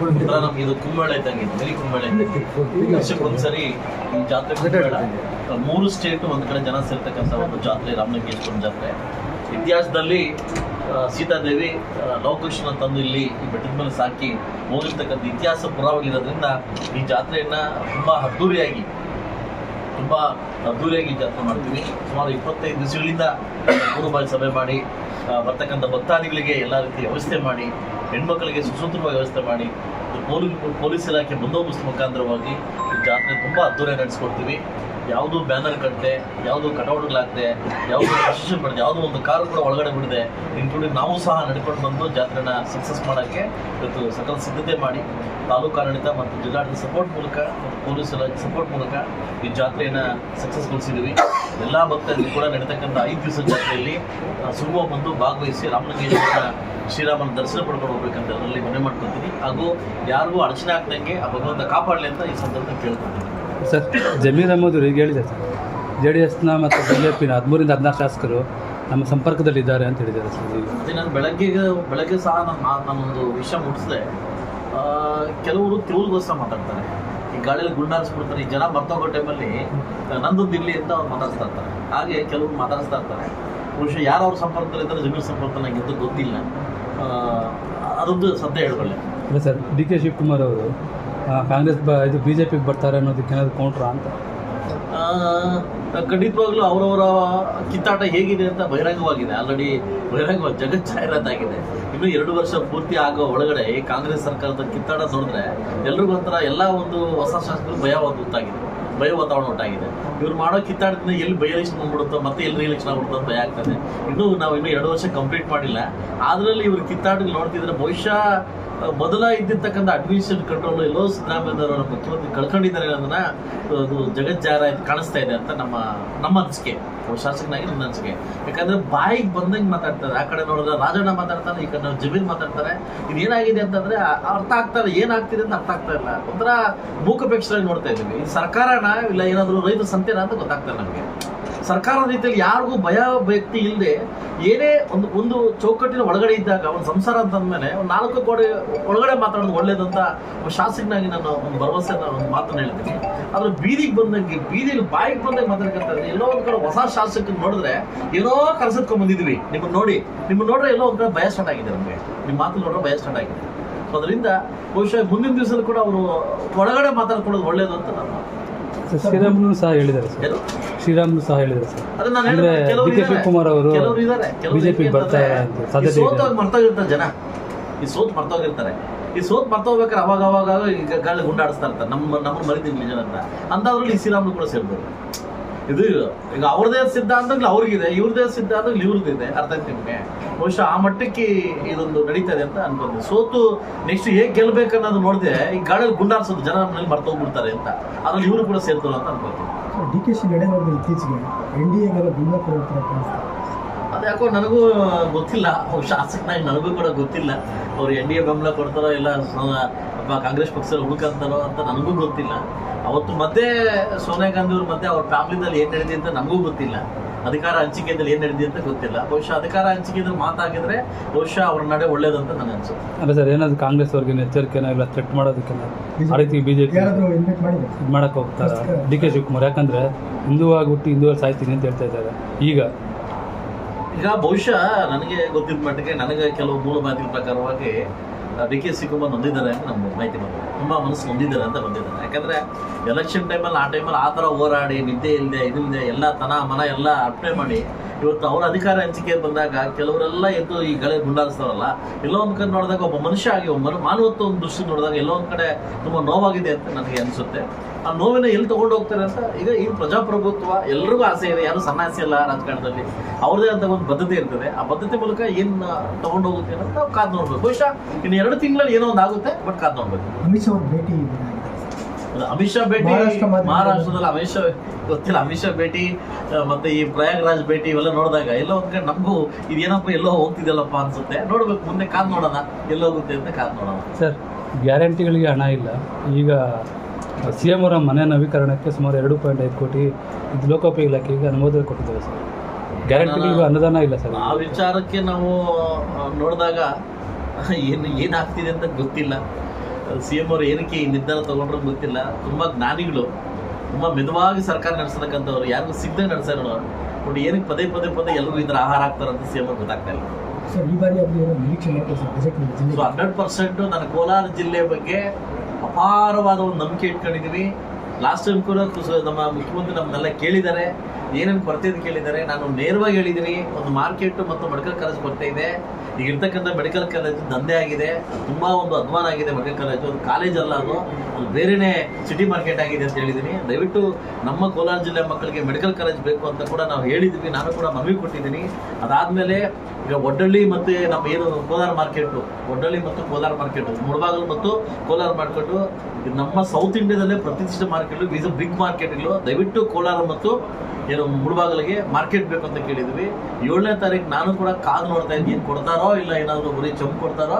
ನಮ್ಗೆ ಇದು ಕುಂಬಳ ಇದ್ದಂಗೆ ಇದು, ಮಿನಿ ಕುಂಬಳ ಇದ್ದಂಗೆ ವರ್ಷಕ್ಕೊಂದ್ಸರಿ ಈ ಜಾತ್ರೆ ಕುಂಬಳ. ಮೂರು ಸ್ಟೇಟ್ ಒಂದ್ ಕಡೆ ಜನ ಸೇರ್ತಕ್ಕಂಥ ಒಂದು ಜಾತ್ರೆ ರಾಮಲಿಂಗೇಶ್ವರ ಜಾತ್ರೆ. ಇತಿಹಾಸದಲ್ಲಿ ಸೀತಾದೇವಿ ಲವಕೃಷ್ಣ ತಂದು ಇಲ್ಲಿ ಈ ಬೆಟ್ಟದ ಮೇಲೆ ಸಾಕಿ ಹೋಗಿರ್ತಕ್ಕಂಥ ಇತಿಹಾಸ ಪುರಾವಾಗಿರೋದ್ರಿಂದ ಈ ಜಾತ್ರೆಯನ್ನ ತುಂಬಾ ಅದ್ದೂರಿಯಾಗಿ ತುಂಬಾ ಅದ್ದೂರಿಯಾಗಿ ಜಾತ್ರೆ ಮಾಡ್ತೀವಿ. ಸುಮಾರು ಇಪ್ಪತ್ತೈದು ದಿವಸಗಳಿಂದ ಮೂರು ಬಾರಿ ಸಭೆ ಮಾಡಿ ಬರ್ತಕ್ಕಂಥ ಭಕ್ತಾದಿಗಳಿಗೆ ಎಲ್ಲ ರೀತಿಯ ವ್ಯವಸ್ಥೆ ಮಾಡಿ, ಹೆಣ್ಮಕ್ಳಿಗೆ ಸುಸೂತ್ರವಾಗಿ ವ್ಯವಸ್ಥೆ ಮಾಡಿ ಪೊಲೀಸ್ ಇಲಾಖೆ ಬಂದೋಬಸ್ತ್ ಮುಖಾಂತರವಾಗಿ ಜಾತ್ರೆ ತುಂಬ ಅದ್ದೂರಿಯಾಗಿ ನಡೆಸ್ಕೊಡ್ತೀವಿ. ಯಾವುದು ಬ್ಯಾನರ್ ಕಟ್ಟದೆ ಯಾವುದು ಕಟೌಟ್ಗಳಾಗದೆ, ಯಾವುದು ಪ್ರಶಸ್ತಿ ಪಡೆದೆ ಯಾವುದೋ ಒಂದು ಕಾರು ಕೂಡ ಒಳಗಡೆ ಬಿಡದೆ ಇನ್ಕ್ಲೂಡಿಂಗ್ ನಾವು ಸಹ ನಡ್ಕೊಂಡು ಬಂದು ಜಾತ್ರೆನ ಸಕ್ಸಸ್ ಮಾಡೋಕ್ಕೆ ಇವತ್ತು ಸಕಲ ಸಿದ್ಧತೆ ಮಾಡಿ, ತಾಲೂಕು ಆಡಳಿತ ಮತ್ತು ಜಿಲ್ಲಾಡಳಿತ ಸಪೋರ್ಟ್ ಮೂಲಕ ಮತ್ತು ಪೊಲೀಸ್ ಇಲಾಖೆ ಸಪೋರ್ಟ್ ಮೂಲಕ ಈ ಜಾತ್ರೆಯನ್ನು ಸಕ್ಸಸ್ಗೊಳಿಸಿದ್ದೀವಿ ಎಲ್ಲ ಭಕ್ತರಿಗೂ ಕೂಡ ನಡೀತಕ್ಕಂಥ ಐದು ದಿವಸ ಜಾತ್ರೆಯಲ್ಲಿ ಸುಗಮ ಬಂದು ಭಾಗವಹಿಸಿ ರಾಮಲಿಂಗೇಶ್ವರ ಶ್ರೀರಾಮನ ದರ್ಶನ ಪಡ್ಕೊಂಡು ಹೋಗ್ಬೇಕಂತ ಅದರಲ್ಲಿ ಮನೆ ಮಾಡ್ಕೊತೀನಿ ಹಾಗೂ ಯಾರಿಗೂ ಅಡಚಣೆ ಆಗ್ದಂಗೆ ಆ ಭಗವಂತ ಕಾಪಾಡಲಿ ಅಂತ ಈ ಸಂದರ್ಭದಲ್ಲಿ ಕೇಳ್ಕೊತೀನಿ ಸರ್ ಜಮೀರ್ ಅಹಮದ್ ಈಗ ಹೇಳಿದೆ ಸರ್ ಜೆ ಡಿ ಎಸ್ನ ಮತ್ತು ಬಿ ಜೆ ಪಿನ ಹದಿಮೂರಿಂದ ಹದಿನಾರು ಶಾಸಕರು ನಮ್ಮ ಸಂಪರ್ಕದಲ್ಲಿದ್ದಾರೆ ಅಂತ ಹೇಳಿದ್ದಾರೆ ಸರ್ ಈಗ. ಅದೇ ನಾನು ಬೆಳಗ್ಗೆ ಬೆಳಗ್ಗೆ ಸಹ ನಾನು ನಾನೊಂದು ವಿಷಯ ಮುಟ್ಟಿಸಿದೆ ಕೆಲವರು ತಿರುವುಗೋಸ್ಕರ ಮಾತಾಡ್ತಾರೆ. ಈ ಗಾಳಿಯಲ್ಲಿ ಗುಂಡಾರಿಸ್ಬಿಡ್ತಾರೆ. ಈ ಜನ ಬರ್ತೋಗೋ ಟೈಮಲ್ಲಿ ನಂದೊಂದು ದಿಲ್ಲಿ ಅಂತ ಅವ್ರು ಮಾತಾಡ್ತಾ ಇರ್ತಾರೆ. ಹಾಗೆ ಕೆಲವರು ಮಾತಾಡಿಸ್ತಾ ಇರ್ತಾರೆ. ಬಹುಶಃ ಯಾರು ಅವ್ರ ಸಂಪರ್ಕದಲ್ಲಿದ್ದಾರೆ ಜಮೀನು ಸಂಪರ್ಕ ನನಗೆ ಎಂದೂ ಗೊತ್ತಿಲ್ಲ. ಅದೊಂದು ಸದ್ಯ ಹೇಳ್ಕೊಳ್ಳಿ. ಅಲ್ಲ ಸರ್ ಡಿ ಕೆ ಶಿವಕುಮಾರ್ ಅವರು ಕಾಂಗ್ರೆಸ್ ಇದು ಬಿ ಜೆ ಪಿಗೆ ಬರ್ತಾರೆ ಅನ್ನೋದಕ್ಕೆ ಏನಾದ್ರು ಕೌಂಟ್ರಾ ಅಂತ? ಖಂಡಿತವಾಗ್ಲೂ ಅವರವರ ಕಿತ್ತಾಟ ಹೇಗಿದೆ ಅಂತ ಬಹಿರಂಗವಾಗಿದೆ. ಆಲ್ರೆಡಿ ಬಹಿರಂಗ ಜಗತ್ ಜಾಹೀರಾತಾಗಿದೆ. ಇನ್ನು ಎರಡು ವರ್ಷ ಪೂರ್ತಿ ಆಗೋ ಒಳಗಡೆ ಕಾಂಗ್ರೆಸ್ ಸರ್ಕಾರದ ಕಿತ್ತಾಟ ನೋಡಿದ್ರೆ ಎಲ್ರಿಗೂ ಒಂಥರ ಎಲ್ಲ ಒಂದು ಹೊಸ ಶಾಸಕರು ಭಯ ಉಂಟಾಗಿದೆ ಭಯ ವಾತಾವರಣ ಉಂಟಾಗಿದೆ. ಇವ್ರು ಮಾಡೋ ಕಿತ್ತಾಟದಿಂದ ಎಲ್ಲಿ ಬೈ ಎಲೆಕ್ಷನ್ ಬಂದ್ಬಿಡುತ್ತೋ ಮತ್ತೆ ಎಲ್ಲಿ ರಿಎಲೆಕ್ಷನ್ ಆಗ್ಬಿಡುತ್ತೋ ಅಂತ ಭಯ ಆಗ್ತದೆ. ಇನ್ನು ನಾವು ಇನ್ನೂ ಎರಡು ವರ್ಷ ಕಂಪ್ಲೀಟ್ ಮಾಡಿಲ್ಲ. ಅದರಲ್ಲಿ ಇವ್ರು ಕಿತ್ತಾಟ ನೋಡ್ತಿದ್ರೆ ಬಹುಶಃ ಮೊದಲ ಇದ್ದಿರ್ತಕ್ಕಂಥ ಅಡ್ಮಿಷನ್ ಕಂಟ್ರೋಲ್ ಎಲ್ಲೋ ಸಿದ್ದರಾಮಯ್ಯನವರ ಮುಖ್ಯಮಂತ್ರಿ ಕಳ್ಕೊಂಡಿದ್ದಾರೆ ಅನ್ನೋದನ್ನ ಅದು ಜಗಜ್ಜಾರ ಕಾಣಿಸ್ತಾ ಇದೆ ಅಂತ ನಮ್ಮ ನಮ್ಮ ಅನಿಸಿಕೆ. ಶಾಸಕನಾಗಿ ನನ್ನ ಅನಿಸಿಕೆ. ಯಾಕಂದ್ರೆ ಬಾಯಿಗೆ ಬಂದಂಗೆ ಮಾತಾಡ್ತಾರೆ. ಆ ಕಡೆ ನೋಡಿದ್ರೆ ರಾಜಣ್ಣ ಮಾತಾಡ್ತಾರೆ, ಈ ಕಡೆ ನಾವು ಜಮೀನ್ ಮಾತಾಡ್ತಾರೆ. ಇದು ಏನಾಗಿದೆ ಅಂತಂದ್ರೆ ಅರ್ಥ ಆಗ್ತಾರೆ ಏನಾಗ್ತಿದೆ ಅಂತ ಅರ್ಥ ಆಗ್ತಾ ಇಲ್ಲ. ಒಂಥರ ಮೂಕಪೇಕ್ಷರಾಗಿ ನೋಡ್ತಾ ಇದ್ದೀವಿ. ಈ ಸರ್ಕಾರನ ಇಲ್ಲ ಏನಾದರೂ ರೈತ ಸಂತೆನ ಅಂತ ಗೊತ್ತಾಗ್ತಾರೆ ನಮಗೆ. ಸರ್ಕಾರದ ರೀತಿಯಲ್ಲಿ ಯಾರಿಗೂ ಭಯ ವ್ಯಕ್ತಿ ಇಲ್ಲದೆ ಏನೇ ಒಂದು ಒಂದು ಚೌಕಟ್ಟಿನ ಒಳಗಡೆ ಇದ್ದಾಗ, ಒಂದು ಸಂಸಾರ ಅಂತ ಅಂದಮೇಲೆ ಒಂದು ನಾಲ್ಕು ಕೋಟಿ ಒಳಗಡೆ ಮಾತಾಡೋದು ಒಳ್ಳೇದಂತ ಶಾಸಕನಾಗಿ ನಾನು ಒಂದು ಭರವಸೆ ಒಂದು ಮಾತನ್ನು ಹೇಳ್ತೀನಿ. ಆದ್ರೆ ಬೀದಿಗೆ ಬಂದಂಗೆ ಬೀದಿಲಿ ಬಾಯಿಗೆ ಬಂದಂಗೆ ಮಾತಾಡ್ಕೊಂತಾರೆ ಎಲ್ಲೋ ಒಂದು ಕಡೆ ಹೊಸ ಶಾಸಕ ನೋಡಿದ್ರೆ ಏನೋ ಕಲ್ಸತ್ಕೊಂಡ್ ಬಂದಿದ್ವಿ ನಿಮ್ಮನ್ನ ನೋಡಿ, ನಿಮ್ಮನ್ನ ನೋಡ್ರೆ ಎಲ್ಲೋ ಒಂದು ಕಡೆ ಭಯ ಸ್ಟಾರ್ಟ್ ಆಗಿದೆ ನಮಗೆ. ನಿಮ್ಮ ಮಾತು ನೋಡ್ರೆ ಭಯ ಸ್ಟಾರ್ಟ್ ಆಗಿದೆ. ಅದರಿಂದ ಬಹುಶಃ ಮುಂದಿನ ದಿವಸದಲ್ಲಿ ಕೂಡ ಅವರು ಒಳಗಡೆ ಮಾತಾಡ್ಕೊಳ್ಳೋದು ಒಳ್ಳೇದು ಅಂತ ನಾನು ಸರ್ ಶ್ರೀರಾಮುಲು ಸಹ ಹೇಳಿದ್ದಾರೆ ಸರ್. ಶ್ರೀರಾಮನು ಸಹ ಹೇಳಿದ್ದಾರೆ ಸರ್. ಅದನ್ನ ನಾನು ಅಂದ್ರೆ ಹೇಳಿದೆ, ಕೆಲವ್ರು ಡಿ ಕೆ ಇದ್ದಾರೆ. ಶಿವಕುಮಾರ್ ಅವರು ಕೆಲವ್ರು ಇದ್ದಾರೆ. ಕೆಲವ್ರು ಬಿಜೆಪಿ ಬರ್ತಾರೆ ಅಂತ ಸಾಧ್ಯತೆ ಈ ಇದೆ. ಮರ್ತೋಗಿರ್ತಾರೆ ಜನ. ಈ ಸೋತ್ ಮರ್ತೋಗಿರ್ತಾರೆ ಈ ಸೋತ್ ಮರ್ತೋಗ್ಬೇಕಾದ್ರೆ ಅವಾಗ ಅವಾಗ ಈಗ ಗಾಳಿ ಗುಂಡಾಡಿಸ್ತಾ ಇರ್ತಾರೆ. ನಮ್ಮ ನಮ್ಮ ಮರಿತಿರ್ಲಿ ಜನ ಅಂತ. ಅಂತಾದ್ರಲ್ಲಿ ಈ ಶ್ರೀರಾಮುಲು ಕೂಡ ಸೇರ್ಬೋದು. ಇದು ಈಗ ಅವ್ರದೇ ಸಿದ್ಧಾಂತಗಳು ಅವ್ರಿಗಿದೆ, ಇವ್ರದೇ ಸಿದ್ಧಾಂತಗಳು ಇವ್ರದ್ದಿದೆ, ಅರ್ಥ ಆಯ್ತು ನಿಮಗೆ? ಬಹುಶಃ ಆ ಮಟ್ಟಕ್ಕೆ ಇದೊಂದು ನಡೀತದೆ ಅಂತ ಅನ್ಕೊಂಡೆ. ಸೋತು ನೆಕ್ಸ್ಟ್ ಹೇಗೆ ಗೆಲ್ಬೇಕು ಅನ್ನೋದು ನೋಡಿದೆ, ಈ ಗಾಡಲ್ಲಿ ಗುಂಡಾರ್ಸೋದು ಜನ ನಮ್ಮಲ್ಲಿ ಮರ್ತೋಗ್ಬಿಡ್ತಾರೆ ಅಂತ. ಅದ್ರಲ್ಲಿ ಇವರು ಕೂಡ ಸೇರ್ತಾರೆ ಅಂತ ಅನ್ಕೋತೀನಿ ಡಿ ಕೆ ಶಿ ನಡೆಯೋದು ಇತ್ತೀಚೆಗೆ ಎನ್ ಡಿ ಎಲ್ಲ ಬೆಂಬಲ ಕೊಡ್ತಾರೆ ಯಾಕೋ ನನಗೂ ಗೊತ್ತಿಲ್ಲ. ಅವ್ರು ಶಾಸಕನಾಗಿ ನನಗೂ ಕೂಡ ಗೊತ್ತಿಲ್ಲ. ಅವ್ರು ಎನ್ ಡಿ ಎ ಬೆಂಬಲ ಕೊಡ್ತಾರೋ ಇಲ್ಲ ಕಾಂಗ್ರೆಸ್ ಪಕ್ಷದಲ್ಲಿ ಹುಡುಕಂತಾರೋ ಅಂತ ನನಗೂ ಗೊತ್ತಿಲ್ಲ. ಅವತ್ತು ಮತ್ತೆ ಸೋನಿಯಾ ಗಾಂಧಿ ಅವ್ರ ಮತ್ತೆ ಅವ್ರ ಫ್ಯಾಮಿಲಿನಲ್ಲಿ ಏನು ನಡೆದಿದೆ ಅಂತ ನನಗೂ ಗೊತ್ತಿಲ್ಲ. ಅಧಿಕಾರ ಹಂಚಿಕೆಯಲ್ಲಿ ಏನು ನಡೆದಿದೆ ಅಂತ ಗೊತ್ತಿಲ್ಲ. ಬಹುಶಃ ಅಧಿಕಾರ ಹಂಚಿಕೆಯಲ್ಲಿ ಮಾತಾಗಿದ್ರೆ ಬಹುಶಃ ಅವ್ರ ನಡೆ ಒಳ್ಳೇದಂತ ನನಗೆ ಅನ್ಸುತ್ತೆ. ಅಲ್ಲ ಸರ್ ಏನಾದ್ರು ಕಾಂಗ್ರೆಸ್ ಅವ್ರಿಗೆ ಎಚ್ಚರಿಕೆ ಇಲ್ಲ ಥ್ರೆಟ್ ಮಾಡೋದಕ್ಕೆಲ್ಲ? ಆ ರೀತಿ ಬಿಜೆಪಿ ಇದು ಮಾಡಕ್ಕೆ ಹೋಗ್ತಾರೆ ಡಿ ಕೆ ಶಿವಕುಮಾರ್? ಯಾಕಂದ್ರೆ ಹಿಂದೂ ಆಗ್ಬಿಟ್ಟು ಹಿಂದೂ ಸಾಯ್ತೀನಿ ಅಂತ ಹೇಳ್ತಾ ಇದ್ದಾರೆ. ಈಗ ಈಗ ಬಹುಶಃ ನನಗೆ ಗೊತ್ತಿದ್ದ ಮಟ್ಟಿಗೆ ನನಗೆ ಕೆಲವು ಮೂಲ ಮಾಹಿತಿ ಪ್ರಕಾರವಾಗಿ ಡಿ ಕೆ ಶಿವಕುಮಾರ್ ನೊಂದಿದ್ದಾರೆ ಅಂತ ನಮ್ಗೆ ಮಾಹಿತಿ ಬಂದಿದೆ. ತುಂಬ ಮನಸ್ಸು ಹೊಂದಿದ್ದಾರೆ ಅಂತ ಬಂದಿದ್ದಾರೆ. ಯಾಕಂದ್ರೆ ಎಲೆಕ್ಷನ್ ಟೈಮಲ್ಲಿ ಆ ಟೈಮಲ್ಲಿ ಆ ಥರ ಹೋರಾಡಿ, ನಿದ್ದೆ ಇಲ್ಲದೆ ಇದಿಲ್ಲದೆ ಎಲ್ಲ ತನ ಮನ ಎಲ್ಲ ಅರ್ಪಣೆ ಮಾಡಿ, ಇವತ್ತು ಅವರ ಅಧಿಕಾರ ಹಂಚಿಕೆ ಬಂದಾಗ ಕೆಲವರೆಲ್ಲ ಎದ್ದು ಈ ಗಳೆ ಗುಂಡಾರಿಸ್ತಾರಲ್ಲ, ಎಲ್ಲೋ ಒಂದು ಕಡೆ ನೋಡಿದಾಗ ಒಬ್ಬ ಮನುಷ್ಯ ಆಗಿ, ಒಬ್ಬ ಮನು- ಮಾನವತ್ವ ಒಂದು ದೃಷ್ಟಿ ನೋಡಿದಾಗ ಎಲ್ಲೋ ಒಂದು ಕಡೆ ತುಂಬ ನೋವಾಗಿದೆ ಅಂತ ನನಗೆ ಅನಿಸುತ್ತೆ. ಆ ನೋವಿನ ಎಲ್ಲಿ ತಗೊಂಡು ಹೋಗ್ತಾರೆ ಅಂತ ಈಗ ಈ ಪ್ರಜಾಪ್ರಭುತ್ವ ಎಲ್ರಿಗೂ ಆಸೆ ಇದೆ. ಯಾರು ಸನ್ಯಾಸಿ ಅಲ್ಲ ರಾಜಕಾರಣದಲ್ಲಿ. ಅವ್ರದೇ ಅಂತ ಒಂದು ಬದ್ಧತೆ ಇರ್ತದೆ. ಆ ಬದ್ಧತೆ ಮೂಲಕ ಏನ್ ತಗೊಂಡು ಹೋಗುತ್ತೆ ಅಂತ ನಾವು ಕಾದ್ ನೋಡ್ಬೇಕು. ಬಹುಶಃ ಇನ್ನು ಎರಡು ತಿಂಗಳಲ್ಲಿ ಏನೋ ಒಂದು ಆಗುತ್ತೆ ಬಟ್ ಕಾದ್ ನೋಡ್ಬೇಕು. ಅಮಿತ್ ಶಾ ಅವ್ರ ಭೇಟಿ ಅಮಿತ್ ಶಾ ಭೇಟಿ ಮಹಾರಾಷ್ಟ್ರದಲ್ಲಿ ಅಮಿತ್ ಶಾ ಗೊತ್ತಿಲ್ಲ ಅಮಿತ್ ಶಾ ಭೇಟಿ ಮತ್ತೆ ಈ ಪ್ರಯಾಗ್ರಾಜ್ ಭೇಟಿ ಇವೆಲ್ಲ ನೋಡಿದಾಗ ಎಲ್ಲ ಒಂದ್ ಕಡೆ ನಮಗೂ ಇದೇನಪ್ಪ ಎಲ್ಲೋ ಹೋಗ್ತಿದೆಯಲ್ಲಪ್ಪ ಅನ್ಸುತ್ತೆ. ನೋಡ್ಬೇಕು ಮುಂದೆ ಕಾದ್ ನೋಡೋಣ ಎಲ್ಲೋಗುತ್ತೆ ಅಂತ ಕಾದ್ ನೋಡೋಣ. ಸರ್ ಗ್ಯಾರಂಟಿಗಳಿಗೆ ಹಣ ಇಲ್ಲ. ಈಗ ಸಿ ಎಂ ಅವರ ಮನೆ ನವೀಕರಣಕ್ಕೆ ಸುಮಾರು ಎರಡು ಪಾಯಿಂಟ್ ಐದು ಕೋಟಿ ಇದು ಲೋಕೋಪಯೋಗಿ ಇಲಾಖೆಗೆ ಅನುಮೋದನೆ ಕೊಟ್ಟಿದ್ದೇವೆ ಸರ್. ಗ್ಯಾರಂಟಿಗಳಿಗೆ ಅನುದಾನ ಇಲ್ಲ ಸರ್. ಆ ವಿಚಾರಕ್ಕೆ ನಾವು ನೋಡಿದಾಗ ಏನು ಏನಾಗ್ತಿದೆ ಅಂತ ಗೊತ್ತಿಲ್ಲ. ಸಿ ಎಂ ಅವರು ಏನಕ್ಕೆ ಈ ನಿರ್ಧಾರ ತಗೊಂಡ್ರು ಗೊತ್ತಿಲ್ಲ. ತುಂಬ ಜ್ಞಾನಿಗಳು ತುಂಬ ಮೆದುವಾಗಿ ಸರ್ಕಾರ ನಡೆಸತಕ್ಕಂಥವ್ರು ಯಾರಿಗೂ ಸಿದ್ಧ ನಡೆಸ್ಯಾರ ನೋಡಿ ಏನಕ್ಕೆ ಪದೇ ಪದೇ ಪದೇ ಎಲ್ಲರೂ ಇದ್ರ ಆಹಾರ ಹಾಕ್ತಾರಂತ ಸಿ ಎಂ ಅವ್ರು ಗೊತ್ತಾಗ್ತಾ ಇಲ್ಲ. ಸರ್ ಈ ಬಾರಿ ಅವ್ರಿಗೆ ಏನೋ ನಿರೀಕ್ಷೆ ಮಾಡ್ತಾರೆ sir? Budget so hundred percent ನನ್ನ ಕೋಲಾರ ಜಿಲ್ಲೆ ಬಗ್ಗೆ ಅಪಾರವಾದ ಒಂದು ನಂಬಿಕೆ ಇಟ್ಕೊಂಡಿದ್ದೀವಿ. ಲಾಸ್ಟ್ ಟೈಮ್ ಕೂಡ ನಮ್ಮ ಮುಖ್ಯಮಂತ್ರಿ ನಮ್ಮನ್ನೆಲ್ಲ ಕೇಳಿದ್ದಾರೆ. ಏನೇನು ಕೊರತೆ ಇದೆ ಕೇಳಿದ್ದಾರೆ. ನಾನು ನೇರವಾಗಿ ಹೇಳಿದ್ದೀನಿ, ಒಂದು ಮಾರ್ಕೆಟ್ ಮತ್ತು ಮೆಡಿಕಲ್ ಕಾಲೇಜ್ ಕೊರತೆ ಇದೆ. ಈಗ ಇರ್ತಕ್ಕಂಥ ಮೆಡಿಕಲ್ ಕಾಲೇಜ್ ದಂಧೆ ಆಗಿದೆ. ತುಂಬ ಒಂದು ಅಧ್ವಾನ ಆಗಿದೆ ಮೆಡಿಕಲ್ ಕಾಲೇಜು. ಅದು ಕಾಲೇಜ್ ಅಲ್ಲ ಅದು. ಅದು ಬೇರೆನೇ ಸಿಟಿ ಮಾರ್ಕೆಟ್ ಆಗಿದೆ ಅಂತ ಹೇಳಿದ್ದೀನಿ. ದಯವಿಟ್ಟು ನಮ್ಮ ಕೋಲಾರ ಜಿಲ್ಲೆ ಮಕ್ಕಳಿಗೆ ಮೆಡಿಕಲ್ ಕಾಲೇಜ್ ಬೇಕು ಅಂತ ಕೂಡ ನಾವು ಹೇಳಿದ್ವಿ ನಾನು ಕೂಡ ಮನವಿ ಕೊಟ್ಟಿದ್ದೀನಿ. ಅದಾದಮೇಲೆ ಈಗ ಒಡ್ಡಳ್ಳಿ ಮತ್ತು ನಮ್ಮ ಏನು ಕೋಲಾರ ಮಾರ್ಕೆಟು ಒಡ್ಡಳ್ಳಿ ಮತ್ತು ಕೋಲಾರ ಮಾರ್ಕೆಟು ಮುಳಬಾಗಲು ಮತ್ತು ಕೋಲಾರ ಮಾರ್ಕೆಟು ನಮ್ಮ ಸೌತ್ ಇಂಡಿಯಾದಲ್ಲೇ ಪ್ರತಿಷ್ಠಿತ ಮಾರ್ಕೆಟ್ ಈಸ್ ಬಿಗ್ ಮಾರ್ಕೆಟ್ಗಳು ದಯವಿಟ್ಟು ಕೋಲಾರ ಮತ್ತು ಏನು ಮುಳಬಾಗಲಿಗೆ ಮಾರ್ಕೆಟ್ ಬೇಕು ಅಂತ ಕೇಳಿದ್ವಿ. ಏಳನೇ ತಾರೀಕು ನಾನು ಕೂಡ ಕಾದು ನೋಡ್ತಾ ಇದ್ದೀನಿ ಏನು ಕೊಡ್ತಾರೋ ಇಲ್ಲ ಏನಾದರೂ ಬರೀ ಚಂಪ್ ಕೊಡ್ತಾರೋ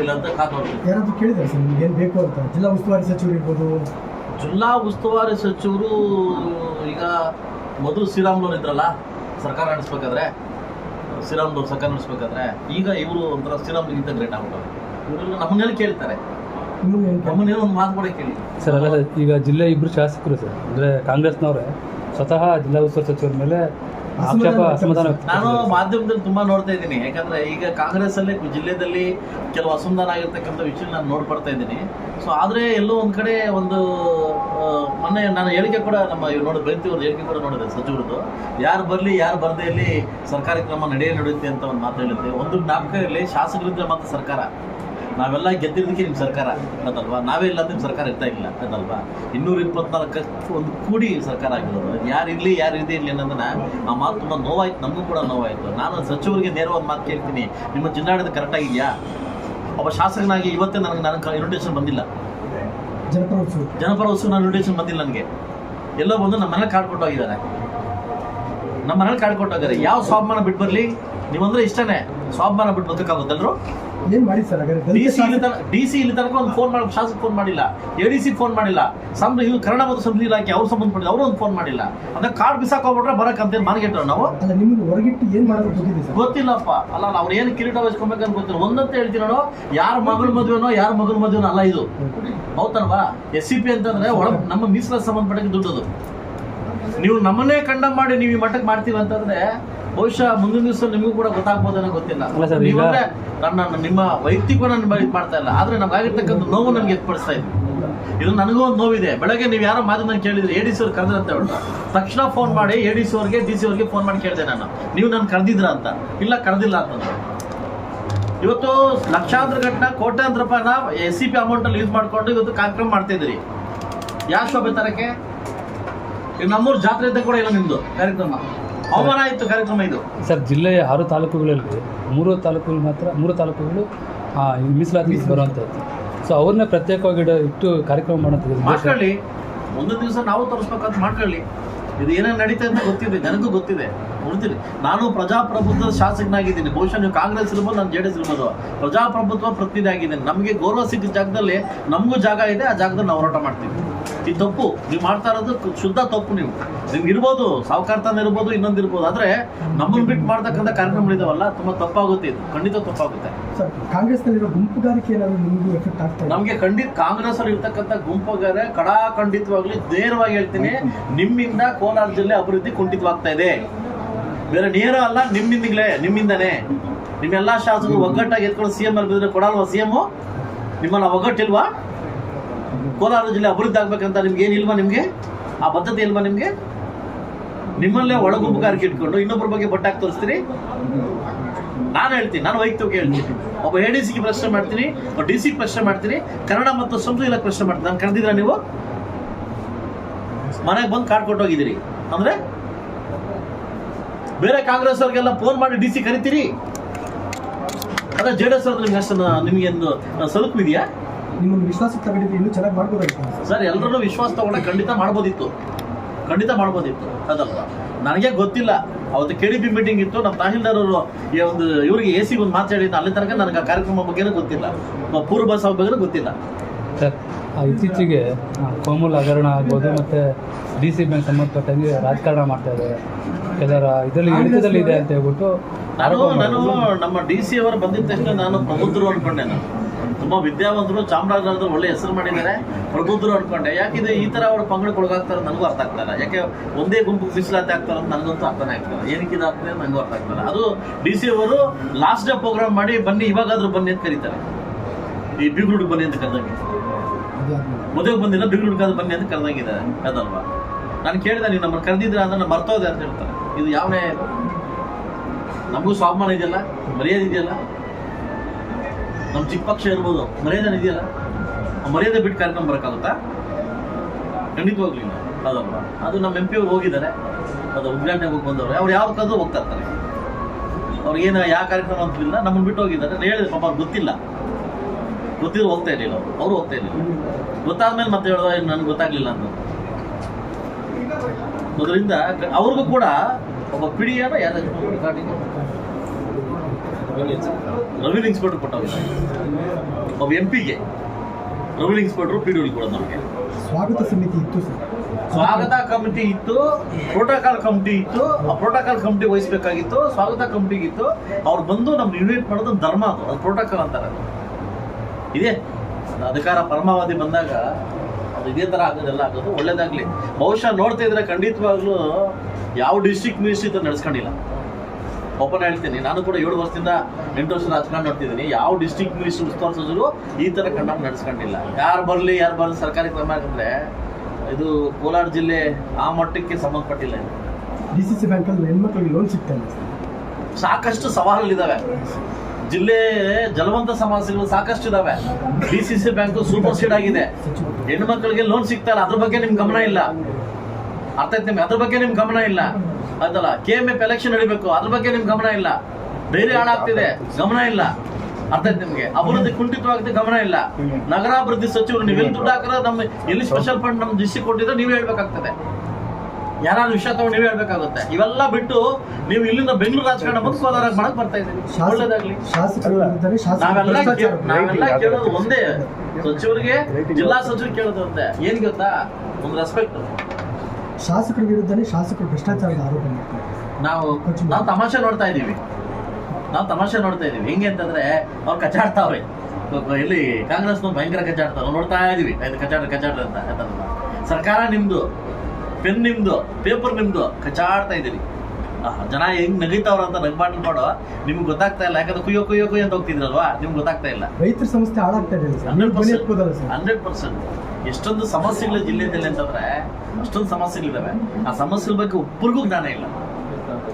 ಇಲ್ಲ ಅಂತ ಕಾದು ನೋಡ್ತೀನಿ ಯಾರಾದ್ರೂ ಸರ್ ನಿಮ್ಗೆ ಏನು ಬೇಕು ಅಂತ? ಜಿಲ್ಲಾ ಉಸ್ತುವಾರಿ ಸಚಿವರು ಇರ್ಬೋದು. ಜಿಲ್ಲಾ ಉಸ್ತುವಾರಿ ಸಚಿವರು ಈಗ ಮೊದಲು ಶ್ರೀರಾಮ್ಲವ್ರು ಇದ್ರಲ್ಲ ಸರ್ಕಾರ ನಡೆಸ್ಬೇಕಾದ್ರೆ ಶ್ರೀರಾಮ್ಲವ್ರು ಸಕ್ಕ ನಡೆಸ್ಬೇಕಾದ್ರೆ ಈಗ ಇವರು ಒಂಥರ ಶ್ರೀರಾಮ್ಲಿಗಿಂತ ಗ್ರೇಟ್ ಆಗ್ಬಿಟ್ಟವ್ರು. ಇವರು ನಮ್ಮನ್ನೆಲ್ಲ ಕೇಳ್ತಾರೆ. ನಮ್ಮನೇಲಿ ಒಂದು ಮಾತು ಕೂಡ ಕೇಳಿ. ಸರ್ ಅಲ್ಲ ಈಗ ಜಿಲ್ಲೆ ಇಬ್ಬರು ಶಾಸಕರು ಸರ್. ಅಂದರೆ ಕಾಂಗ್ರೆಸ್ನವರೇ ಸ್ವತಃ ಜಿಲ್ಲಾ ಉಸ್ತುವಾರಿ ಸಚಿವರ ಮೇಲೆ ನಾನು. ಮಾಧ್ಯಮದಲ್ಲಿ ತುಂಬಾ ನೋಡ್ತಾ ಇದ್ದೀನಿ. ಯಾಕಂದ್ರೆ ಈಗ ಕಾಂಗ್ರೆಸ್ ಅಲ್ಲಿ ಜಿಲ್ಲೆದಲ್ಲಿ ಕೆಲವು ಅಸಮಾಧಾನ ಆಗಿರ್ತಕ್ಕಂಥ ವಿಷಯ ನಾನು ನೋಡ್ಬರ್ತಾ ಇದ್ದೀನಿ. ಸೊ ಆದ್ರೆ ಎಲ್ಲೋ ಒಂದ್ ಕಡೆ ಒಂದು ಆ, ಮೊನ್ನೆ ನಾನು ಹೇಳಿಕೆ ಕೂಡ ನಮ್ಮ ಇವ್ರು ನೋಡಿ ಬೈತಿ ಅವ್ರ ಹೇಳಿಕೆ ಕೂಡ ನೋಡಿದೆ ಸಚಿವರದ್ದು. ಯಾರು ಬರ್ಲಿ ಯಾರು ಬರ್ದೇ ಇಲ್ಲಿ ಸರ್ಕಾರಿ ಕ್ರಮ ನಡೆಯೇ ನಡೆಯುತ್ತೆ ಅಂತ ಒಂದು ಮಾತು ಹೇಳುತ್ತೆ ಒಂದು ಜ್ಞಾಪಕ ಇರಲಿ ಶಾಸಕರಿದ್ರೆ ಮಾತ್ರ ಸರ್ಕಾರ. ನಾವೆಲ್ಲ ಗೆದ್ದಿದ್ದಕ್ಕೆ ನಿಮ್ಮ ಸರ್ಕಾರ ಅದಲ್ವಾ ನಾವೇ ಇಲ್ಲ ನಿಮ್ಮ ಸರ್ಕಾರ ಇರ್ತಾ ಇಲ್ಲ ಅದಲ್ವಾ ಇನ್ನೂರ ಇಪ್ಪತ್ನಾಲ್ಕು ಒಂದು ಕೂಡಿ ಸರ್ಕಾರ ಆಗಿರೋದು. ಯಾರು ಇರಲಿ ಯಾರು ಇರದೇ ಇರಲಿ ಅನ್ನೋದನ್ನ ಆ ಮಾತು ತುಂಬ ನೋವಾಯ್ತು ನಮಗೂ ಕೂಡ ನೋವಾಯಿತು. ನಾನು ಸಚಿವರಿಗೆ ನೇರವಾಗಿ ಮಾತು ಕೇಳ್ತೀನಿ. ನಿಮ್ಮ ಜಿಲ್ಲಾಡಳಿತ ಕರೆಕ್ಟ್ ಆಗಿದೆಯಾ ಒಬ್ಬ ಶಾಸಕನಾಗಿ ಇವತ್ತೇ ನನಗೆ ನನಗೆ ಇನ್ವಿಟೇಷನ್ ಬಂದಿಲ್ಲ. ಜನಪರ ಉತ್ಸವ. ನಾನು ಇನ್ವಿಟೇಷನ್ ಬಂದಿಲ್ಲ ನನಗೆ. ಎಲ್ಲೋ ಬಂದು ನಮ್ಮ ಮನೇಲಿ ಕಾರ್ಡ್ ಕೊಟ್ಟೋಗಿದ್ದಾರೆ ನಮ್ಮ ಮನೇಲಿ ಕಾರ್ಡ್ ಕೊಟ್ಟೋಗಿದ್ದಾರೆ ಯಾವ ಸ್ವಾಭಿಮಾನ ಬಿಟ್ಟು ಬರಲಿ? ನೀವಂದ್ರೆ ಇಷ್ಟನೇ. ಸ್ವಾಭಿಮಾನ ಬಿಟ್ಟು ಬದುಕಾಗುತ್ತಲ್ರು ಏನು ಮಾಡಿ ಸರ್ ಹಾಗಾದ್ರೆ? ಡಿ ಸಿ ಇಲ್ಲಿ ತನಕ ಒಂದು ಫೋನ್ ಮಾಡಿ ಶಾಸಕ ಫೋನ್ ಮಾಡಿಲ್ಲ. ಎ ಡಿ ಸಿ ಫೋನ್ ಮಾಡಿಲ್ಲ. ಸಂಬಳ ಇವು ಕನ್ನಡ ಮತ್ತು ಸಂಸ್ಕೃತಿ ಇಲಾಖೆ ಅವ್ರು ಸಂಬಂಧಪಟ್ಟಿದ್ದು ಅವರು ಒಂದು ಫೋನ್ ಮಾಡಿಲ್ಲ. ಅಂದ್ರೆ ಕಾರ್ಡ್ ಬಿಸಾಕೋಬಿಟ್ರೆ ಬರಕ್ ಅಂತ ಮಾರ್ಕೆಟ್ ನಾವು? ಅಲ್ಲ ನಿಮ್ಮನ್ನು ಹೊರಗಿಟ್ಟು ಏನು ಮಾಡೋದು ಗೊತ್ತಿದೆ ಗೊತ್ತಿಲ್ಲಪ್ಪ. ಅಲ್ಲ ಅವ್ರು ಏನು ಕಿರೀಟ ವಹಿಸ್ಕೊಬೇಕಂತ ಗೊತ್ತಿಲ್ಲ. ಒಂದಂತ ಹೇಳ್ತೀನಿ ನೋಡು ಯಾರ ಮಗಳ ಮದುವೆನೋ ಯಾರ ಮಗಳ ಮದುವೆನೋ ಅಲ್ಲ ಇದು. ಹೌದಲ್ವಾ? ಎಸ್ ಸಿ ಪಿ ಅಂತಂದ್ರೆ ಒಳ ನಮ್ಮ ಮೀಸಲಾತಿ ಸಂಬಂಧಪಟ್ಟ ದುಡ್ಡದು. ನೀವು ನಮ್ಮನ್ನೇ ಕಂಡ ಮಾಡಿ ನೀವು ಈ ಮಟ್ಟಕ್ಕೆ ಮಾಡ್ತೀವಿ ಅಂತಂದ್ರೆ ಬಹುಶಃ ಮುಂದಿನ ದಿವಸ ನಿಮಗೂ ಕೂಡ ಗೊತ್ತಾಗ್ಬೋದೇನೋ ಗೊತ್ತಿಲ್ಲ. ನೀವಂದ್ರೆ ನನ್ನ ನಿಮ್ಮ ವೈಯಕ್ತಿಕ ನಾನು ಇದು ಮಾಡ್ತಾ ಇಲ್ಲ. ಆದ್ರೆ ನಮ್ಗಾಗಿರ್ತಕ್ಕಂಥ ನೋವು ನಮ್ಗೆ ಎತ್ಪಡಿಸ್ತಾ ಇದ್ವಿ ಇದು ನನಗೂ ಒಂದು ನೋವಿದೆ. ಬೆಳಗ್ಗೆ ನೀವು ಯಾರೋ ಮಾತು ಕೇಳಿದ್ರೆ ಎ ಡಿ ಸಿ ಅವ್ರು ಕರೆದ್ರೆ ಅಂತ ಹೇಳ್ತಾ ತಕ್ಷಣ ಫೋನ್ ಮಾಡಿ ಎ ಡಿ ಸಿ ಅವ್ರಿಗೆ ಡಿ ಸಿ ಅವ್ರಿಗೆ ಫೋನ್ ಮಾಡಿ ಕೇಳಿದೆ ನಾನು. ನೀವು ನಾನು ಕರೆದಿದ್ರ ಅಂತ. ಇಲ್ಲ ಕರೆದಿಲ್ಲ ಅಂತ ಇವತ್ತು ಲಕ್ಷಾಂತರ ಘಟನೆ ಕೋಟ್ಯಾಂತರ ರೂಪಾಯಿನ ಎಸ್ ಸಿ ಪಿ ಅಮೌಂಟಲ್ಲಿ ಯೂಸ್ ಮಾಡ್ಕೊಂಡು ಇವತ್ತು ಕಾರ್ಯಕ್ರಮ ಮಾಡ್ತಾ ಇದ್ದೀರಿ. ಯಾವ ಶೋಭೆ ತರಕ್ಕೆ? ಈಗ ನಮ್ಮೂರು ಜಾತ್ರೆ ಇದ್ದ ಕೂಡ ಇಲ್ಲ ನಿಮ್ಮದು ಕಾರ್ಯಕ್ರಮ. ಅವಮಾನ ಕಾರ್ಯಕ್ರಮ ಇದು. ಸರ್ ಜಿಲ್ಲೆಯ ಆರು ತಾಲೂಕುಗಳಲ್ಲಿ ಮೂರು ತಾಲೂಕುಗಳು ಮಾತ್ರ ಮೂರು ತಾಲೂಕುಗಳು ಮೀಸಲಾತಿ ಬರುವಂಥದ್ದು. ಸೊ ಅವ್ರನ್ನ ಪ್ರತ್ಯೇಕವಾಗಿ ಇಟ್ಟು ಕಾರ್ಯಕ್ರಮ ಮಾಡೋದು ಮಾಡ್ಕೊಳ್ಳಿ. ಒಂದು ದಿವಸ ನಾವು ತೋರಿಸ್ಬೇಕಂತ ಮಾಡ್ಕೊಳ್ಳಿ. ಇದು ಏನೇನು ನಡೀತಾ ಅಂತ ಗೊತ್ತಿದೆ. ನನಗೂ ಗೊತ್ತಿದೆ. ನೋಡ್ತೀನಿ ನಾನು ಪ್ರಜಾಪ್ರಭುತ್ವದ ಶಾಸಕನಾಗಿದ್ದೀನಿ. ಬಹುಶಃ ನೀವು ಕಾಂಗ್ರೆಸ್ ಇರ್ಬೋದು ನಾನು ಜೆ ಡಿ ಎಸ್ ಇರ್ಬೋದು. ಪ್ರಜಾಪ್ರಭುತ್ವ ಪ್ರತಿನಿಧಿ ಆಗಿದ್ದೀನಿ. ನಮಗೆ ಗೌರವ ಸಿಕ್ಕ ಜಾಗದಲ್ಲಿ ನಮಗೂ ಜಾಗ ಇದೆ ಆ ಜಾಗದಲ್ಲಿ ನಾವು ಹೋರಾಟ ಮಾಡ್ತೀವಿ. ಈ ತಪ್ಪು. ನೀವು ಮಾಡ್ತಾ ಇರೋದು ಶುದ್ಧ ತಪ್ಪು ನೀವು. ನಿಮ್ಗೆ ಇರ್ಬೋದು ಸಾವುಕಾರತನ ಇರ್ಬೋದು ಇನ್ನೊಂದು ಇರ್ಬೋದು. ಆದರೆ ನಮ್ಮನ್ನು ಬಿಟ್ಟು ಮಾಡ್ತಕ್ಕಂಥ ಕಾರ್ಯಕ್ರಮಗಳಿದಾವಲ್ಲ ತುಂಬ ತಪ್ಪಾಗುತ್ತೆ ಇದು. ಖಂಡಿತ ತಪ್ಪಾಗುತ್ತೆ. ಕಾಂಗ್ರೆಸ್ನಲ್ಲಿರೋ ಗುಂಪುಗಾರಿಕೆ ನಮಗೆ ಖಂಡಿತ ಕಾಂಗ್ರೆಸ್ ಅಲ್ಲಿ ಇರ್ತಕ್ಕಂಥ ಗುಂಪುಗಾರ ಕಡಾ ಖಂಡಿತವಾಗ್ಲಿ ನೇರವಾಗಿ ಹೇಳ್ತೀನಿ ನಿಮ್ಮಿಂದ ಕೋಲಾರ ಜಿಲ್ಲೆ ಅಭಿವೃದ್ಧಿ ಕುಂಠಿತವಾಗ್ತಾ ಇದೆ. ಬೇರೆ ನೇರ ಅಲ್ಲ ನಿಮ್ಮಿಂದಲೇ ನಿಮ್ಮಿಂದನೇ. ನಿಮ್ಮೆಲ್ಲಾ ಶಾಸಕರು ಒಗ್ಗಟ್ಟಾಗಿ ಎತ್ಕೊಂಡು ಸಿ ಎಂ ಅಲ್ಲಿ ಕೊಡಲ್ವಾ ಸಿ ಎಂ ನಿಮ್ಮನ್ನ ಒಗ್ಗಟ್ಟಿಲ್ವಾ? ಕೋಲಾರ ಜಿಲ್ಲೆ ಅಭಿವೃದ್ಧಿ ಆಗ್ಬೇಕಂತ ನಿಮ್ಗೆ ಏನಿಲ್ವಾ ನಿಮಗೆ? ಆ ಬದ್ಧತೆ ಇಲ್ವಾ ನಿಮಗೆ? ನಿಮ್ಮಲ್ಲೇ ಒಳಗುಂಬುಗಾರಿಕೆ ಇಟ್ಕೊಂಡು ಇನ್ನೊಬ್ಬರ ಬಗ್ಗೆ ಬಟ್ಟಾಗಿ ತೋರಿಸ್ತೀರಿ? ನಾನು ಹೇಳ್ತೀನಿ, ನಾನು ವೈಯಕ್ತಿಕ ಹೇಳ್ತೀನಿ. ಒಬ್ಬ ಎ ಡಿ ಸಿಗೆ ಪ್ರಶ್ನೆ ಮಾಡ್ತೀನಿ, ಒಬ್ಬ ಡಿ ಸಿ ಪ್ರಶ್ನೆ ಮಾಡ್ತೀನಿ, ಕನ್ನಡ ಮತ್ತು ಸಂಸ್ಕೃತಿ ಇಲಾಖೆ ಪ್ರಶ್ನೆ ಮಾಡ್ತೀನಿ. ನಾನು ಕರೆದಿದ್ರ ನೀವು? ಮನೆಗೆ ಬಂದು ಕಾರ್ಡ್ ಕೊಟ್ಟೋಗಿದ್ದೀರಿ ಅಂದ್ರೆ? ಬೇರೆ ಕಾಂಗ್ರೆಸ್ ಅವ್ರಿಗೆಲ್ಲ ಫೋನ್ ಮಾಡಿ ಡಿ ಸಿ ಕರಿತೀರಿ? ಅದ ಜೆ ಡಿ ಎಸ್ ಅವ್ರದ್ದು ನಿಮ್ಗೆ ನಿಮಗೆ ಒಂದು ಸಲುಕು ಇದೆಯಾ ನಿಮ್ಮನ್ನು ವಿಶ್ವಾಸ ತಗೊಂಡಿದ್ರೆ ಇನ್ನೂ ಚೆನ್ನಾಗಿ ಮಾಡ್ಬೋದಾಗಿತ್ತು ಸರ್? ಎಲ್ಲರನ್ನೂ ವಿಶ್ವಾಸ ತಗೊಂಡ ಖಂಡಿತ ಮಾಡ್ಬೋದಿತ್ತು. ಖಂಡಿತ ಮಾಡ್ಬೋದಿತ್ತು ಅದಲ್ವಾ? ನನಗೆ ಗೊತ್ತಿಲ್ಲ. ಅವತ್ತು ಕೆ ಡಿ ಪಿ ಮೀಟಿಂಗ್ ಇತ್ತು ನಮ್ಮ ತಹಶೀಲ್ದಾರ್ ಅವರು ಈ ಒಂದು ಇವರಿಗೆ ಎ ಸಿ ಒಂದು ಮಾತಾಡಿದ್ದು ಅಲ್ಲಿ ತನಕ ನನಗೆ ಆ ಕಾರ್ಯಕ್ರಮ ಬಗ್ಗೆನೂ ಗೊತ್ತಿಲ್ಲ. ಪೂರ್ವ ಸಭೆ ಬಗ್ಗೆನೂ ಗೊತ್ತಿಲ್ಲ. ಸರ್ ಇತ್ತೀಚೆಗೆ ಕೋಮಲ್ ಹಗರಣ ಆಗ್ಬೋದು ಮತ್ತು ಡಿ ಸಿ ಬ್ಯಾಂಕ್ ಸಂಬಂಧಪಟ್ಟಂಗೆ ರಾಜಕಾರಣ ಮಾಡ್ತಾ ಇದ್ದಾರೆ. ಕೆಲವರ ಇದರಲ್ಲಿ ಹಿಡಿತದಲ್ಲಿ ಇದೆ ಅಂತ ಹೇಳ್ಬಿಟ್ಟು ನಾನು ನಾನು ನಮ್ಮ ಡಿ ಸಿ ಅವರು ಬಂದಿದ್ದ ತಕ್ಷಣ ನಾನು ಪ್ರಬುದ್ಧರು ಅನ್ಕೊಂಡೆ ನಾನು. ತುಂಬಾ ವಿದ್ಯಾವಂತರು ಚಾಮರಾಜನಗರದ ಒಳ್ಳೆ ಹೆಸರು ಮಾಡಿದ್ದಾರೆ ಪ್ರಬುದ್ಧರು ಅನ್ಕೊಂಡೆ. ಯಾಕಿದೆ ಈ ತರ ಅವರು ಪಂಗಡಕ್ಕೆ ಒಳಗಾಗ್ತಾರೆ ನನಗೂ ಅರ್ಥ ಆಗ್ತಾರ ಯಾಕೆ ಒಂದೇ ಗುಂಪು ಮಿಸಲಾತಿ ಆಗ್ತಾರೆ ಅಂತ ನನಗಂತೂ ಅರ್ಥನೇ ಆಗ್ತಲ್ಲ. ಏನಕ್ಕೆ ಇದಾಗ್ತದೆ ನನಗೂ ಅರ್ಥ ಆಗ್ತಾಯಿಲ್ಲ ಅದು ಡಿ ಸಿ ಅವರು ಲಾಸ್ಟ್ ಡೇ ಪ್ರೋಗ್ರಾಮ್ ಮಾಡಿ ಬನ್ನಿ ಇವಾಗಾದ್ರೂ ಬನ್ನಿ ಅಂತ ಕರೀತಾರೆ. ಈ ಬೀಗ್ರೂಡ್ಗೆ ಬನ್ನಿ ಅಂತ ಕರೆದಂಗೆ. ಮದುವೆಗೆ ಬಂದಿಲ್ಲ ಬೀಗ್ರೂಡ್ಗಾದ್ರು ಬನ್ನಿ ಅಂತ ಕರೆದಾಗಿದೆ ಅದಲ್ವಾ ನಾನು ಕೇಳಿದೆ, ನೀವು ನಮ್ಮನ್ನು ಕರೆದಿದ್ರೆ ಅದನ್ನು ನಾನು ಮರ್ತೋದೆ ಅಂತ ಹೇಳ್ತಾರೆ. ಇದು ಯಾವ ನ್ಯಾಯ? ನಮಗೂ ಸ್ವಾಭಿಮಾನ ಇದೆಯಲ್ಲ? ಮರ್ಯಾದೆ ಇದೆಯಲ್ಲ? ನಮ್ಮ ಚಿಕ್ಕ ಪಕ್ಷ ಇರ್ಬೋದು, ಮರ್ಯಾದೆ ಇದೆಯಲ್ಲ? ಮರ್ಯಾದೆ ಬಿಟ್ಟು ಕಾರ್ಯಕ್ರಮ ಬರೋಕ್ಕಾಗುತ್ತಾ? ಖಂಡಿತವಾಗ್ಲಿಲ್ಲ ಅದಲ್ವಾ ಅದು ನಮ್ಮ ಎಂ ಪಿ ಅವ್ರು ಹೋಗಿದ್ದಾರೆ. ಅದು ಉದ್ಘಾಟನೆಗೆ ಹೋಗಿ ಬಂದವರು. ಅವ್ರು ಯಾವಕ್ಕಾದ್ರೂ ಹೋಗ್ತಾ ಇರ್ತಾರೆ. ಅವ್ರಿಗೇನು ಯಾವ ಕಾರ್ಯಕ್ರಮ ಅಂತಿಲ್ಲ ನಮ್ಮನ್ನು ಬಿಟ್ಟು ಹೋಗಿದ್ದಾರೆ. ಹೇಳಿದ್ರೆ ಹೇಳಿದೆ, ಪಾಪ ಗೊತ್ತಿಲ್ಲ. ಗೊತ್ತಿದ್ರು ಹೋಗ್ತಾ ಇರಲಿಲ್ಲ ಅವರು. ಅವರು ಹೋಗ್ತಾ ಇರಲಿಲ್ಲ. ಗೊತ್ತಾದ್ಮೇಲೆ ಮತ್ತೆ ಹೇಳುವ ನನಗೆ ಗೊತ್ತಾಗ್ಲಿಲ್ಲ ಅಂತ. ಅದರಿಂದ ಅವ್ರಿಗೂ ಕೂಡ ಒಬ್ಬ ಪಿಡಿಯನ ಯಾರು ರೆಕಾರ್ಡಿಂಗ್ ರವಿ ಇನ್ಸ್ಪೆಕ್ಟರ್ ಕೊಟ್ಟವ್ರು. ಒಬ್ಬ ಎಂ ಪಿಗೆ ರವಿ ಇನ್ಸ್ಪೆಕ್ಟರ್ ಪಿ ಡಿ ಕೊಡೋದು ನಮಗೆ. ಸ್ವಾಗತ ಸಮಿತಿ ಇತ್ತು ಸರ್. ಸ್ವಾಗತ ಕಮಿಟಿ ಇತ್ತು ಪ್ರೋಟೋಕಾಲ್ ಕಮಿಟಿ ಇತ್ತು ಆ ಪ್ರೋಟೋಕಾಲ್ ಕಮಿಟಿ ವಹಿಸ್ಬೇಕಾಗಿತ್ತು ಸ್ವಾಗತ ಕಮಿಟಿಗಿತ್ತು. ಅವ್ರು ಬಂದು ನಮ್ಗೆ ಇನ್ವೈಟ್ ಮಾಡೋದು ಧರ್ಮ ಅದು. ಅದು ಪ್ರೋಟೋಕಾಲ್ ಅಂತಾರೆ ಅದು. ಇದೆ. ಅಧಿಕಾರ ಪರಮಾವಧಿ ಬಂದಾಗ ಅದು ಇದೇ ಥರ ಆಗೋದೆಲ್ಲ ಆಗೋದು ಒಳ್ಳೇದಾಗಲಿ. ಬಹುಶಃ ನೋಡ್ತಾ ಇದ್ರೆ ಖಂಡಿತವಾಗ್ಲೂ ಯಾವ ಡಿಸ್ಟ್ರಿಕ್ಟ್ ಮಿನಿಸ್ಟ್ರಿ ನಡೆಸ್ಕೊಂಡಿಲ್ಲ. ಓಪನ್ ಹೇಳ್ತೀನಿ. ನಾನು ಕೂಡ ಏಳು ವರ್ಷದಿಂದ ಎಂಟು ವರ್ಷ ರಾಜಕಾರಣ ನೋಡ್ತಿದ್ದೀನಿ. ಯಾವ ಡಿಸ್ಟಿಕ್ ಮಿನಿಸ್ಟ್ರಿ ಉಸ್ತುವಾರಿ ಸಚಿವರು ಈ ಥರ ಕಂಡ ನಡೆಸ್ಕೊಂಡಿಲ್ಲ. ಯಾರು ಬರಲಿ ಯಾರು ಬರಲಿ ಸರ್ಕಾರಿ ಕ್ರಮ ಯಾಕಂದ್ರೆ ಇದು ಕೋಲಾರ ಜಿಲ್ಲೆ ಆ ಮಟ್ಟಕ್ಕೆ ಸಂಬಂಧಪಟ್ಟಿಲ್ಲ. ಡಿ ಸಿ ಸಿ ಬ್ಯಾಂಕಲ್ಲಿ ಹೆಣ್ಮಕ್ಳಿಗೆ ಲೋನ್ ಸಿಗ್ತಾ ಸಾಕಷ್ಟು ಸವಾಲುಗಳಿದಾವೆ. ಜಿಲ್ಲೆ ಜಲವಂತ ಸಮಸ್ಯೆಗಳು ಸಾಕಷ್ಟು ಇದಾವೆ. D C C bank supersede ಆಗಿದೆ. ಹೆಣ್ಣು ಮಕ್ಕಳಿಗೆ ಲೋನ್ ಸಿಗ್ತಾ ಅದ್ರ ಬಗ್ಗೆ ನಿಮ್ ಗಮನ ಇಲ್ಲ. ಅರ್ಥ ಆಯ್ತು ನಿಮ್ಗೆ? ಅದ್ರ ಬಗ್ಗೆ ನಿಮ್ ಗಮನ ಇಲ್ಲ. ಅದಲ್ಲ ಕೆ ಎಂ ಎಫ್ ಎಲೆಕ್ಷನ್ ನಡಿಬೇಕು, ಅದ್ರ ಬಗ್ಗೆ ನಿಮ್ ಗಮನ ಇಲ್ಲ. ಡೈರಿ ಹಾಳಾಗ್ತಿದೆ, ಗಮನ ಇಲ್ಲ. ಅರ್ಥ ಆಯ್ತು ನಿಮ್ಗೆ? ಅಭಿವೃದ್ಧಿ ಕುಂಠಿತವಾಗಿದೆ ಗಮನ ಇಲ್ಲ. ನಗರಾಭಿವೃದ್ಧಿ ಸಚಿವರು ನೀವೆಲ್ಲಿ ದುಡ್ಡು ಹಾಕಿದ್ರೆ ನಮ್ಮ ಎಲ್ಲಿ ಸ್ಪೆಷಲ್ ಫಂಡ್ ನಮ್ಮ ಡಿಸ್ಟಿಕ್ ಕೊಟ್ಟಿದ್ರೆ ನೀವೇ ಹೇಳ್ಬೇಕಾಗ್ತದೆ. ಯಾರಾದ್ರೂ ವಿಷಯ ತಗೊಂಡು ನೀವೇ ಹೇಳ್ಬೇಕಾಗುತ್ತೆ. ಇವೆಲ್ಲ ಬಿಟ್ಟು ನೀವು ಇಲ್ಲಿಂದ ಬೆಂಗಳೂರು ರಾಜಕಾರಣ ಬಂದು ಕೋಲಾರ ಮಾಡಕ್ ಬರ್ತಾ ಇದ್ದೀವಿ ನಾವೆಲ್ಲ ಕೇಳೋದು ಒಂದೇ. ಸಚಿವರಿಗೆ ಜಿಲ್ಲಾ ಸಚಿವರು ಕೇಳೋದು ಒಂದೇ. ಏನ್ ಗೊತ್ತಾ? ಒಂದು ರೆಸ್ಪೆಕ್ಟ್ ಶಾಸಕರ ವಿರುದ್ಧನೇ ಶಾಸಕರು ಭ್ರಷ್ಟಾಚಾರದ ಆರೋಪ ಮಾಡ್ತಾರೆ. ನಾವು ನಾವು ತಮಾಷೆ ನೋಡ್ತಾ ಇದೀವಿ ನಾವು ತಮಾಷೆ ನೋಡ್ತಾ ಇದೀವಿ ಹೆಂಗೆ ಅಂತಂದ್ರೆ ಅವ್ರು ಕಚಾಡ್ತಾವ್ರೆ ಇಲ್ಲಿ ಕಾಂಗ್ರೆಸ್ ಭಯಂಕರ ಕಚಾಡ್ತಾವ ನೋಡ್ತಾ ಇದೀವಿ ಕಚಾಡ್ರಿ ಕಚಾಡ ಕಚಾಡ ಅಂತ? ಸರ್ಕಾರ ನಿಮ್ದು. ಪೆನ್ ನಿಮ್ದು ಪೇಪರ್ ನಿಮ್ದು ಕಚಾಡ್ತಾ ಇದ್ದೀರಿ. ಆಹ್, ಜನ ಹೆಂಗ್ ನಗೀತಾವ್ರ ಅಂತ ನಗ್ಬಾರ್ದು ಮಾಡೋ ನಿಮ್ಗೆ ಗೊತ್ತಾಗ್ತಾ ಇಲ್ಲ ಯಾಕಂದ್ರೆ ಕುಯ್ಯೋ ಕುಯ್ಯೋ ಕುಯ್ಯೋ ಅಂತ ಹೋಗ್ತಿದ್ರಲ್ವಾ? ನಿಮ್ಗೆ ಗೊತ್ತಾಗ್ತಾ ಇಲ್ಲ. ರೈತರ ಸಮಸ್ಯೆ ಹಾಳಾಗ್ತಾ ಇದೆ ಹಂಡ್ರೆಡ್ ಪರ್ಸೆಂಟ್. ಎಷ್ಟೊಂದು ಸಮಸ್ಯೆಗಳು ಜಿಲ್ಲೆದಲ್ಲಿ ಅಂತಂದ್ರೆ ಅಷ್ಟೊಂದು ಸಮಸ್ಯೆಗಳಿದಾವೆ ಆ ಸಮಸ್ಯೆಗಳ ಬಗ್ಗೆ ಒಬ್ಬರಿಗೂ ಜ್ಞಾನ ಇಲ್ಲ.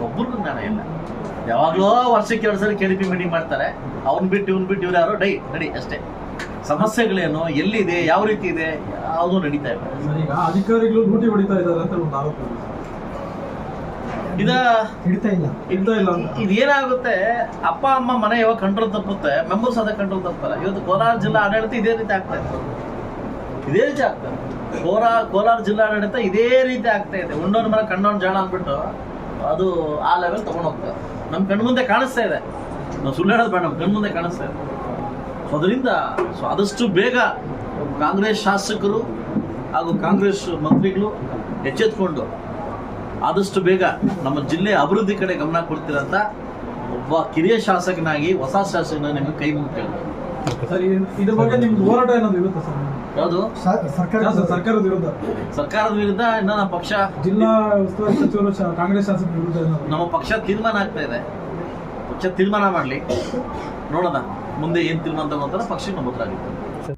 ಒಬ್ಬರಿಗೂ ಜ್ಞಾನ ಇಲ್ಲ. ಯಾವಾಗಲೋ ವರ್ಷಕ್ಕೆ ಎರಡು ಸಲ ಕೆ ಡಿ ಪಿ ಮೀಟಿಂಗ್ ಮಾಡ್ತಾರೆ. ಅವ್ನ್ ಬಿಟ್ಟು ಇವ್ನ್ ಬಿಟ್ಟು ಇವ್ರು ಯಾರೋ? ಡೈ ನಡಿ ಅಷ್ಟೇ. ಸಮಸ್ಯೆಗಳೇನು ಎಲ್ಲಿದೆ ಯಾವ ರೀತಿ ಇದೆ ಯಾವುದು ನಡೀತಾ ಇದೆ. ಈಗ ಅಧಿಕಾರಿಗಳು ಲೂಟಿ ಹೊಡಿತಾ ಇದ್ದಾರೆ ಅಂತ ಒಂದು ಆರೋಪ ಇದೆ. ಇದ ಹಿಡಿತಾ ಇಲ್ಲ. ಇದೇನಾಗುತ್ತೆ ಅಪ್ಪ ಅಮ್ಮ ಮನೆ ಯಾವಾಗ ಕಂಟ್ರೋಲ್ ತಪ್ಪುತ್ತೆ ಮೆಂಬರ್ಸ್ ಅದೇ ಕಂಟ್ರೋಲ್ ತಪ್ಪಲ್ಲ. ಇವತ್ತು ಕೋಲಾರ ಜಿಲ್ಲಾ ಆಡಳಿತ ಇದೇ ರೀತಿ ಆಗ್ತಾ ಇದೆ. ಇದೇ ರೀತಿ ಆಗ್ತಾ ಇದೆ. ಕೋಲಾರ ಕೋಲಾರ ಜಿಲ್ಲಾ ಆಡಳಿತ ಇದೇ ರೀತಿ ಆಗ್ತಾ ಇದೆ. ಉಂಡೋನ್ ಮನೆ ಕಣ್ಣೋನ್ ಜಾಣ ಅಂದ್ಬಿಟ್ಟು ಅದು ಆ ಲೆವೆಲ್ ತಗೊಂಡು ಹೋಗ್ತಾರೆ ನಮ್ಮ ಕಣ್ಮುಂದೆ ಕಾಣಿಸ್ತಾ ಇದೆ. ನಾವು ಸುಳ್ಳು ಹೇಳೋದು ಬೇಡ ನಮ್ಮ ಕಣ್ಮುಂದೆ ಕಾಣಿಸ್ತಾ ಇದೆ. ಅದರಿಂದ ಸೊ ಆದಷ್ಟು ಬೇಗ ಕಾಂಗ್ರೆಸ್ ಶಾಸಕರು ಹಾಗೂ ಕಾಂಗ್ರೆಸ್ ಮಂತ್ರಿಗಳು ಎಚ್ಚೆತ್ಕೊಂಡು ಆದಷ್ಟು ಬೇಗ ನಮ್ಮ ಜಿಲ್ಲೆ ಅಭಿವೃದ್ಧಿ ಕಡೆ ಗಮನ ಕೊಡ್ತೀರಂತ ಒಬ್ಬ ಕಿರಿಯ ಶಾಸಕನಾಗಿ ಹೊಸ ಶಾಸಕನಾಗಿ ನಿಮಗೆ ಕೈ ಈ- ಇದ್ರ ಬಗ್ಗೆ ನಿಮ್ದು ಹೋರಾಟ ಏನಾದ್ರು ಇರುತ್ತೆ ಸರ್? ಯಾವುದು? ಸರ್ಕಾರ ಸರ್ಕಾರದ ವಿರುದ್ಧ. ಸರ್ಕಾರದ ವಿರುದ್ಧ? ಇನ್ನ ನಮ್ಮ ಪಕ್ಷ. ಜಿಲ್ಲಾ ಉಸ್ತುವಾರಿ ಸಚಿವರು ಕಾಂಗ್ರೆಸ್ ಶಾಸಕ ವಿರುದ್ಧ ನಮ್ಮ ಪಕ್ಷ ತೀರ್ಮಾನ ಆಗ್ತಾ ಇದೆ. ಪಕ್ಷ ತೀರ್ಮಾನ ಮಾಡಲಿ. ನೋಡೋಣ. ಮುಂದೆ ಏನು ತೀರ್ಮಾನ ತಗೊಂತಾರ ಪಕ್ಷಕ್ಕೆ ಆಗುತ್ತೆ